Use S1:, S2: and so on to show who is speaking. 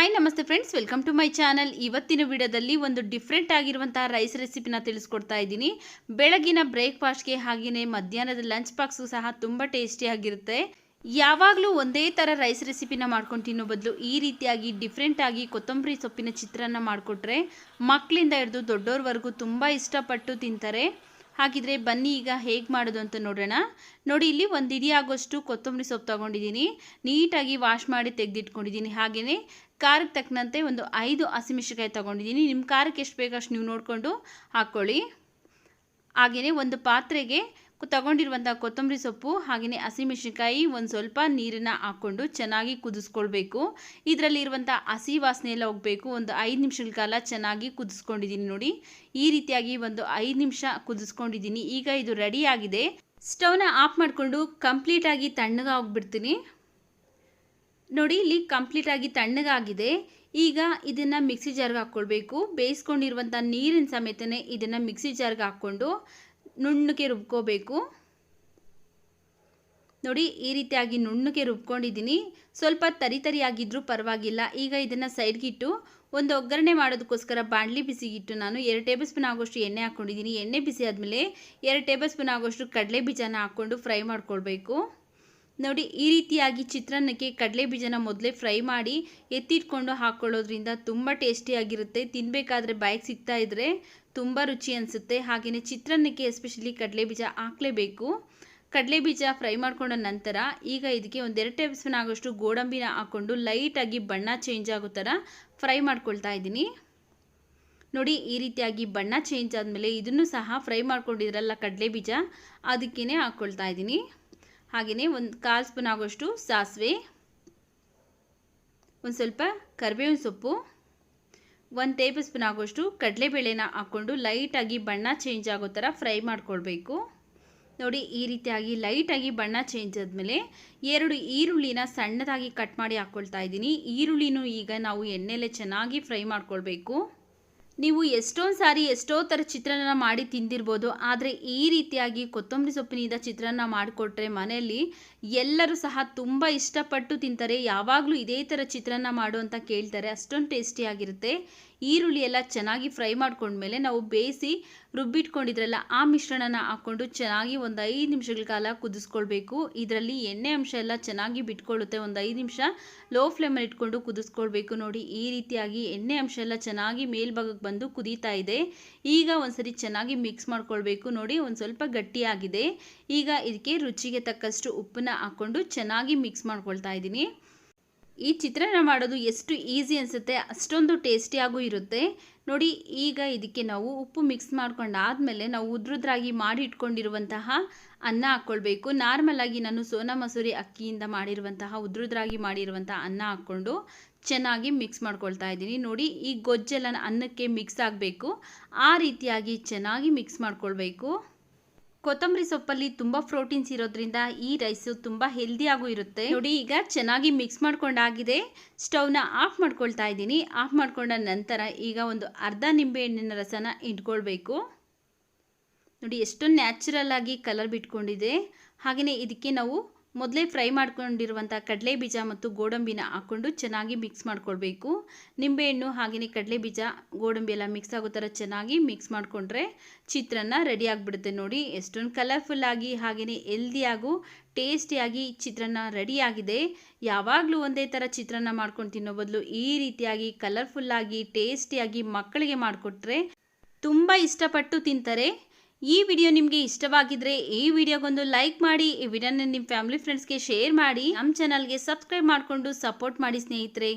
S1: Hi ನಮಸ್ತೆ friends welcome to my channel ಇವತ್ತಿನ ವಿಡಿಯೋದಲ್ಲಿ ಒಂದು ಡಿಫ್ರೆಂಟ್ ಆಗಿರುವಂತಹ ರೈಸ್ ರೆಸಿಪಿನ ತಿಳಿಸ್ಕೊಡ್ತಾ ಇದ್ದೀನಿ. ಬೆಳಗಿನ ಬ್ರೇಕ್ಫಾಸ್ಟ್ಗೆ ಹಾಗೆಯೇ ಮಧ್ಯಾಹ್ನದ ಲಂಚ್ ಬಾಕ್ಸ್ಗೂ ಸಹ ತುಂಬ ಟೇಸ್ಟಿಯಾಗಿರುತ್ತೆ ಯಾವಾಗಲೂ ಒಂದೇ ಥರ ರೈಸ್ ರೆಸಿಪಿನ ಮಾಡ್ಕೊಂಡು ತಿನ್ನೋ ಬದಲು ಈ ರೀತಿಯಾಗಿ ಡಿಫ್ರೆಂಟ್ ಆಗಿ ಕೊತ್ತಂಬರಿ ಸೊಪ್ಪಿನ ಚಿತ್ರಾನ್ನ ಮಾಡಿಕೊಟ್ರೆ ಮಕ್ಕಳಿಂದ ಹಿಡಿದು ದೊಡ್ಡೋರ್ವರೆಗೂ ತುಂಬ ಇಷ್ಟಪಟ್ಟು ತಿಂತಾರೆ. ಹಾಗಿದ್ರೆ ಬನ್ನಿ ಈಗ ಹೇಗೆ ಮಾಡೋದು ಅಂತ ನೋಡೋಣ ನೋಡಿ, ಇಲ್ಲಿ ಒಂದು ಇಡಿ ಆಗೋಷ್ಟು ಕೊತ್ತಂಬರಿ ಸೊಪ್ಪು ತಗೊಂಡಿದ್ದೀನಿ. ನೀಟಾಗಿ ವಾಶ್ ಮಾಡಿ ತೆಗೆದಿಟ್ಕೊಂಡಿದ್ದೀನಿ. ಹಾಗೆಯೇ ಖಾರಕ್ಕೆ ತಕ್ಕಂತೆ ಒಂದು ಐದು ಹಸಿಮೆಣಸಿಕಾಯಿ ತೊಗೊಂಡಿದ್ದೀನಿ. ನಿಮ್ಮ ಖಾರಕ್ಕೆ ಎಷ್ಟು ಬೇಕು ಅಷ್ಟು ನೀವು ನೋಡಿಕೊಂಡು ಹಾಕ್ಕೊಳ್ಳಿ ಹಾಗೆಯೇ ಒಂದು ಪಾತ್ರೆಗೆ ತಗೊಂಡಿರುವಂಥ ಕೊತ್ತಂಬರಿ ಸೊಪ್ಪು ಹಾಗೆಯೇ ಹಸಿಮೆಣಸಿನ್ಕಾಯಿ ಒಂದು ಸ್ವಲ್ಪ ನೀರನ್ನು ಹಾಕ್ಕೊಂಡು ಚೆನ್ನಾಗಿ ಕುದಿಸ್ಕೊಳ್ಬೇಕು. ಇದರಲ್ಲಿ ಇರುವಂಥ ಹಸಿ ವಾಸನೆ ಎಲ್ಲ ಹೋಗಬೇಕು. ಒಂದು ಐದು ನಿಮಿಷಗಳ ಕಾಲ ಚೆನ್ನಾಗಿ ಕುದಿಸ್ಕೊಂಡಿದ್ದೀನಿ ನೋಡಿ. ಈ ರೀತಿಯಾಗಿ ಒಂದು ಐದು ನಿಮಿಷ ಕುದಿಸ್ಕೊಂಡಿದ್ದೀನಿ. ಈಗ ಇದು ರೆಡಿ ಆಗಿದೆ. ಸ್ಟವ್ನ ಆಫ್ ಮಾಡಿಕೊಂಡು ಕಂಪ್ಲೀಟಾಗಿ ತಣ್ಣಗೆ ಹೋಗ್ಬಿಡ್ತೀನಿ ನೋಡಿ, ಇಲ್ಲಿ ಕಂಪ್ಲೀಟಾಗಿ ತಣ್ಣಗಾಗಿದೆ ಈಗ ಇದನ್ನು ಮಿಕ್ಸಿ ಜಾರ್ಗೆ ಹಾಕ್ಕೊಳ್ಬೇಕು. ಬೇಯಿಸ್ಕೊಂಡಿರುವಂಥ ನೀರಿನ ಸಮೇತನೇ ಇದನ್ನು ಮಿಕ್ಸಿ ಜಾರ್ಗೆ ಹಾಕ್ಕೊಂಡು ನುಣ್ಣಗೆ ರುಬ್ಕೋಬೇಕು. ನೋಡಿ, ಈ ರೀತಿಯಾಗಿ ನುಣ್ಣಗೆ ರುಬ್ಕೊಂಡಿದ್ದೀನಿ. ಸ್ವಲ್ಪ ತರಿ ತರಿಯಾಗಿದ್ದರೂ ಪರವಾಗಿಲ್ಲ. ಈಗ ಇದನ್ನು ಸೈಡ್ಗಿಟ್ಟು ಒಂದು ಒಗ್ಗರಣೆ ಮಾಡೋದಕ್ಕೋಸ್ಕರ ಬಾಣಲಿ ಬಿಸಿಗಿಟ್ಟು ನಾನು ಎರಡು ಟೇಬಲ್ ಸ್ಪೂನ್ ಆಗೋಷ್ಟು ಎಣ್ಣೆ ಹಾಕ್ಕೊಂಡಿದ್ದೀನಿ. ಎಣ್ಣೆ ಬಿಸಿ ಆದಮೇಲೆ ಎರಡು ಟೇಬಲ್ ಸ್ಪೂನ್ ಆಗೋಷ್ಟು ಕಡಲೆ ಬೀಜನ ಹಾಕ್ಕೊಂಡು ಫ್ರೈ ಮಾಡ್ಕೊಳ್ಬೇಕು. ನೋಡಿ, ಈ ರೀತಿಯಾಗಿ ಚಿತ್ರಾನ್ನಕ್ಕೆ ಕಡಲೆ ಬೀಜನ ಮೊದಲೇ ಫ್ರೈ ಮಾಡಿ ಎತ್ತಿಟ್ಕೊಂಡು ಹಾಕ್ಕೊಳ್ಳೋದ್ರಿಂದ ತುಂಬ ಟೇಸ್ಟಿಯಾಗಿರುತ್ತೆ ತಿನ್ನಬೇಕಾದ್ರೆ ಬಾಯಿಗೆ ಸಿಗ್ತಾ ಇದ್ದರೆ ತುಂಬ ರುಚಿ ಅನಿಸುತ್ತೆ. ಹಾಗೆಯೇ ಚಿತ್ರಾನ್ನಕ್ಕೆ ಎಸ್ಪೆಷಲಿ ಕಡಲೆ ಬೀಜ ಹಾಕಲೇಬೇಕು. ಕಡಲೆ ಬೀಜ ಫ್ರೈ ಮಾಡ್ಕೊಂಡ ನಂತರ ಈಗ ಇದಕ್ಕೆ ಒಂದೆರಡು ಟೇಬಲ್ ಸ್ಪೂನ್ ಆಗೋಷ್ಟು ಗೋಡಂಬಿನ ಹಾಕ್ಕೊಂಡು ಲೈಟಾಗಿ ಬಣ್ಣ ಚೇಂಜ್ ಆಗೋ ಥರ ಫ್ರೈ ಮಾಡ್ಕೊಳ್ತಾ ಇದ್ದೀನಿ. ನೋಡಿ, ಈ ರೀತಿಯಾಗಿ ಬಣ್ಣ ಚೇಂಜ್ ಆದಮೇಲೆ ಇದನ್ನು ಸಹ ಫ್ರೈ ಮಾಡ್ಕೊಂಡಿದ್ರಲ್ಲ ಕಡಲೆ ಬೀಜ ಅದಕ್ಕೇ ಹಾಕ್ಕೊಳ್ತಾ ಇದ್ದೀನಿ. ಹಾಗೆಯೇ ಒಂದು ಕಾಲು ಸ್ಪೂನ್ ಆಗೋಷ್ಟು ಸಾಸಿವೆ, ಒಂದು ಸ್ವಲ್ಪ ಕರಿಬೇವಿನ ಸೊಪ್ಪು, ಒಂದು ಟೇಬಲ್ ಸ್ಪೂನ್ ಆಗೋಷ್ಟು ಕಡಲೆಬೇಳೆನ ಹಾಕ್ಕೊಂಡು ಲೈಟಾಗಿ ಬಣ್ಣ ಚೇಂಜ್ ಆಗೋ ಥರ ಫ್ರೈ ಮಾಡ್ಕೊಳ್ಬೇಕು. ನೋಡಿ, ಈ ರೀತಿಯಾಗಿ ಲೈಟಾಗಿ ಬಣ್ಣ ಚೇಂಜ್ ಆದಮೇಲೆ ಎರಡು ಈರುಳ್ಳಿನ ಸಣ್ಣದಾಗಿ ಕಟ್ ಮಾಡಿ ಹಾಕ್ಕೊಳ್ತಾ ಇದ್ದೀನಿ. ಈರುಳ್ಳಿನೂ ಈಗ ನಾವು ಎಣ್ಣೆಲೆ ಚೆನ್ನಾಗಿ ಫ್ರೈ ಮಾಡ್ಕೊಳ್ಬೇಕು. ನೀವು ಎಷ್ಟೊಂದು ಸಾರಿ ಎಷ್ಟೋ ಥರ ಚಿತ್ರಾನ್ನ ಮಾಡಿ ತಿಂದಿರ್ಬೋದು, ಆದರೆ ಈ ರೀತಿಯಾಗಿ ಕೊತ್ತಂಬರಿ ಸೊಪ್ಪಿನಿಂದ ಚಿತ್ರಾನ್ನ ಮಾಡಿಕೊಟ್ರೆ ಮನೆಯಲ್ಲಿ ಎಲ್ಲರೂ ಸಹ ತುಂಬ ಇಷ್ಟಪಟ್ಟು ತಿಂತಾರೆ. ಯಾವಾಗಲೂ ಇದೇ ಥರ ಚಿತ್ರಾನ್ನ ಮಾಡು ಅಂತ ಕೇಳ್ತಾರೆ. ಅಷ್ಟೊಂದು ಟೇಸ್ಟಿಯಾಗಿರುತ್ತೆ ಈರುಳ್ಳಿ ಎಲ್ಲ ಚೆನ್ನಾಗಿ ಫ್ರೈ ಮಾಡ್ಕೊಂಡ್ಮೇಲೆ ನಾವು ಬೇಯಿಸಿ ರುಬ್ಬಿಟ್ಕೊಂಡಿದ್ರಲ್ಲ, ಆ ಮಿಶ್ರಣನ ಹಾಕ್ಕೊಂಡು ಚೆನ್ನಾಗಿ ಒಂದು ಐದು ನಿಮಿಷಗಳ ಕಾಲ ಕುದಿಸ್ಕೊಳ್ಬೇಕು. ಇದರಲ್ಲಿ ಎಣ್ಣೆ ಅಂಶ ಎಲ್ಲ ಚೆನ್ನಾಗಿ ಬಿಟ್ಕೊಳ್ಳುತ್ತೆ. ಒಂದು ಐದು ನಿಮಿಷ ಲೋ ಫ್ಲೇಮಲ್ಲಿ ಇಟ್ಕೊಂಡು ಕುದಿಸ್ಕೊಳ್ಬೇಕು. ನೋಡಿ, ಈ ರೀತಿಯಾಗಿ ಎಣ್ಣೆ ಅಂಶ ಎಲ್ಲ ಚೆನ್ನಾಗಿ ಮೇಲ್ಭಾಗಕ್ಕೆ ಬಂದು ಕುದೀತಾ ಇದೆ. ಈಗ ಒಂದ್ಸರಿ ಚೆನ್ನಾಗಿ ಮಿಕ್ಸ್ ಮಾಡ್ಕೊಳ್ಬೇಕು. ನೋಡಿ, ಒಂದು ಸ್ವಲ್ಪ ಗಟ್ಟಿಯಾಗಿದೆ. ಈಗ ಇದಕ್ಕೆ ರುಚಿಗೆ ತಕ್ಕಷ್ಟು ಉಪ್ಪನ್ನ ಹಾಕ್ಕೊಂಡು ಚೆನ್ನಾಗಿ ಮಿಕ್ಸ್ ಮಾಡ್ಕೊಳ್ತಾ ಇದ್ದೀನಿ. ಈ ಚಿತ್ರಾನ್ನ ಮಾಡೋದು ಎಷ್ಟು ಈಸಿ ಅನಿಸುತ್ತೆ, ಅಷ್ಟೊಂದು ಟೇಸ್ಟಿಯಾಗೂ ಇರುತ್ತೆ. ನೋಡಿ, ಈಗ ಇದಕ್ಕೆ ನಾವು ಉಪ್ಪು ಮಿಕ್ಸ್ ಮಾಡ್ಕೊಂಡಾದಮೇಲೆ ನಾವು ಉದ್ರುದ್ರಾಗಿ ಮಾಡಿ ಇಟ್ಕೊಂಡಿರುವಂತಹ ಅನ್ನ ಹಾಕ್ಕೊಳ್ಬೇಕು. ನಾರ್ಮಲಾಗಿ ನಾನು ಸೋನಾ ಮಸೂರಿ ಅಕ್ಕಿಯಿಂದ ಮಾಡಿರುವಂತಹ, ಉದ್ರುದ್ರಾಗಿ ಮಾಡಿರುವಂತಹ ಅನ್ನ ಹಾಕ್ಕೊಂಡು ಚೆನ್ನಾಗಿ ಮಿಕ್ಸ್ ಮಾಡ್ಕೊಳ್ತಾ ಇದ್ದೀನಿ. ನೋಡಿ, ಈ ಗೊಜ್ಜೆಲ್ಲ ಅನ್ನಕ್ಕೆ ಮಿಕ್ಸ್ ಆಗಬೇಕು. ಆ ರೀತಿಯಾಗಿ ಚೆನ್ನಾಗಿ ಮಿಕ್ಸ್ ಮಾಡ್ಕೊಳ್ಬೇಕು. ಕೊತ್ತಂಬರಿ ಸೊಪ್ಪಲ್ಲಿ ತುಂಬ ಪ್ರೋಟೀನ್ಸ್ ಇರೋದ್ರಿಂದ ಈ ರೈಸು ತುಂಬ ಹೆಲ್ದಿಯಾಗೂ ಇರುತ್ತೆ. ನೋಡಿ, ಈಗ ಚೆನ್ನಾಗಿ ಮಿಕ್ಸ್ ಮಾಡ್ಕೊಂಡಾಗಿದೆ. ಸ್ಟವ್ನ ಆಫ್ ಮಾಡ್ಕೊಳ್ತಾ ಇದ್ದೀನಿ. ಆಫ್ ಮಾಡ್ಕೊಂಡ ನಂತರ ಈಗ ಒಂದು ಅರ್ಧ ನಿಂಬೆ ಹಣ್ಣಿನ ರಸನ ಇಟ್ಕೊಳ್ಬೇಕು. ನೋಡಿ, ಎಷ್ಟೊಂದು ನ್ಯಾಚುರಲ್ ಆಗಿ ಕಲರ್ ಬಿಟ್ಕೊಂಡಿದೆ. ಹಾಗೆಯೇ ಇದಕ್ಕೆ ನಾವು ಮೊದಲೇ ಫ್ರೈ ಮಾಡ್ಕೊಂಡಿರುವಂಥ ಕಡಲೆ ಬೀಜ ಮತ್ತು ಗೋಡಂಬಿನ ಹಾಕ್ಕೊಂಡು ಚೆನ್ನಾಗಿ ಮಿಕ್ಸ್ ಮಾಡ್ಕೊಳ್ಬೇಕು. ನಿಂಬೆಹಣ್ಣು ಹಾಗೆಯೇ ಕಡಲೆ ಬೀಜ, ಗೋಡಂಬಿ ಎಲ್ಲ ಮಿಕ್ಸ್ ಆಗೋ ಥರ ಚೆನ್ನಾಗಿ ಮಿಕ್ಸ್ ಮಾಡಿಕೊಂಡ್ರೆ ಚಿತ್ರಾನ್ನ ರೆಡಿ ಆಗಿಬಿಡುತ್ತೆ ನೋಡಿ. ಎಷ್ಟೊಂದು ಕಲರ್ಫುಲ್ಲಾಗಿ ಹಾಗೆಯೇ ಹೆಲ್ದಿಯಾಗೂ ಟೇಸ್ಟಿಯಾಗಿ ಚಿತ್ರಾನ್ನ ರೆಡಿಯಾಗಿದೆ ಯಾವಾಗಲೂ ಒಂದೇ ಥರ ಚಿತ್ರಾನ್ನ ಮಾಡ್ಕೊಂಡು ತಿನ್ನೋ ಬದಲು ಈ ರೀತಿಯಾಗಿ ಕಲರ್ಫುಲ್ಲಾಗಿ ಟೇಸ್ಟಿಯಾಗಿ ಮಕ್ಕಳಿಗೆ ಮಾಡಿಕೊಟ್ರೆ ತುಂಬ ಇಷ್ಟಪಟ್ಟು ತಿಂತಾರೆ. ಈ ವಿಡಿಯೋ ನಿಮಗೆ ಇಷ್ಟವಾಗಿದ್ರೆ ಈ ವಿಡಿಯೋಗೊಂದು ಲೈಕ್ ಮಾಡಿ, ಈ ವಿಡಿಯೋನ ನಿಮ್ಮ ಫ್ಯಾಮಿಲಿ ಫ್ರೆಂಡ್ಸ್ಗೆ ಶೇರ್ ಮಾಡಿ ನಮ್ಮ ಚಾನಲ್ಗೆ ಸಬ್ಸ್ಕ್ರೈಬ್ ಮಾಡಿಕೊಂಡು ಸಪೋರ್ಟ್ ಮಾಡಿ ಸ್ನೇಹಿತರೆ.